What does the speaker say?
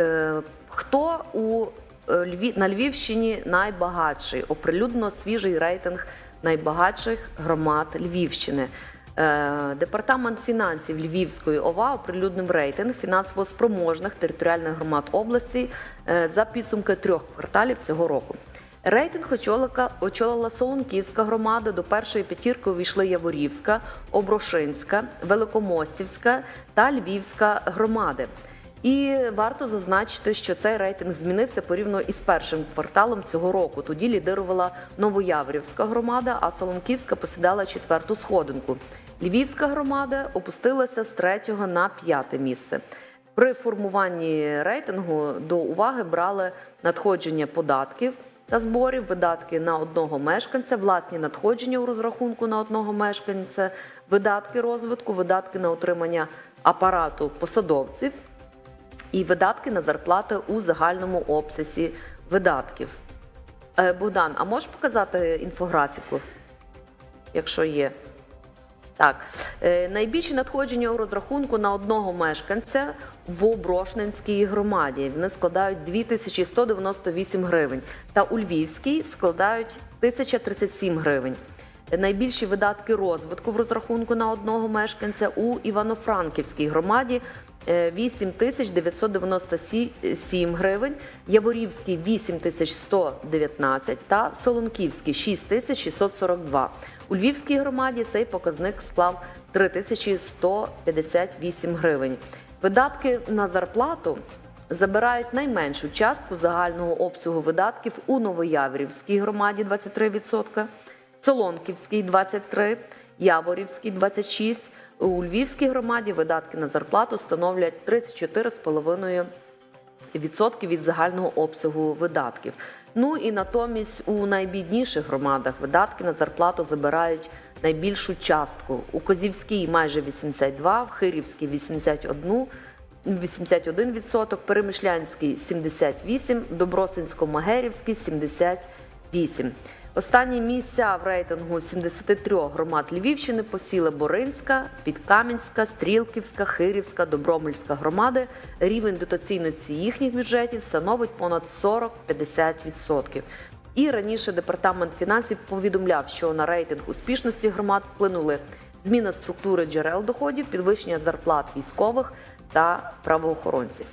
Е, Хто у е, на Львівщині найбагатший? Оприлюднено свіжий рейтинг найбагатших громад Львівщини. Е, Департамент фінансів Львівської ОВА оприлюднив рейтинг фінансово спроможних територіальних громад області за підсумки трьох кварталів цього року. Рейтинг очолика очолила Солонківська громада. До першої п'ятірки увійшли Яворівська, Оброшинська, Великомостівська та Львівська громади. І варто зазначити, що цей рейтинг змінився порівняно із першим кварталом цього року. Тоді лідирувала Новояврівська громада, а Солонківська посідала четверту сходинку. Львівська громада опустилася з третього на п'яте місце. При формуванні рейтингу до уваги брали надходження податків та зборів, видатки на одного мешканця, власні надходження у розрахунку на одного мешканця, видатки розвитку, видатки на утримання апарату посадовців і видатки на зарплати у загальному обсязі видатків. Е, Богдан, а можеш показати інфографіку, якщо є? Так, Е, найбільші надходження у розрахунку на одного мешканця в Оброшненській громаді. Вони складають 2198 гривень. Та у Львівській складають 1037 гривень. Найбільші видатки розвитку в розрахунку на одного мешканця у Івано-Франківській громаді 8997 гривень, Яворівський 8119 та Солонківський 6642. У Львівській громаді цей показник склав 3158 гривень. Видатки на зарплату забирають найменшу частку загального обсягу видатків у Новояврівській громаді 23%, Солонківській 23%, Яворівській 26%. У Львівській громаді видатки на зарплату становлять 34,5% відсотків від загального обсягу видатків. Ну і натомість у найбідніших громадах видатки на зарплату забирають найбільшу частку. У Козівській майже 82, в Хирівській 81, 81%, Перемишлянській 78, Добросинсько-Магерівській 78. Останні місця в рейтингу 73 громад Львівщини посіли Боринська, Підкам'янська, Стрілківська, Хирівська, Добромельська громади. Рівень дотаційності їхніх бюджетів становить понад 40-50%. І раніше департамент фінансів повідомляв, що на рейтинг успішності громад вплинули зміна структури джерел доходів, підвищення зарплат військових та правоохоронців.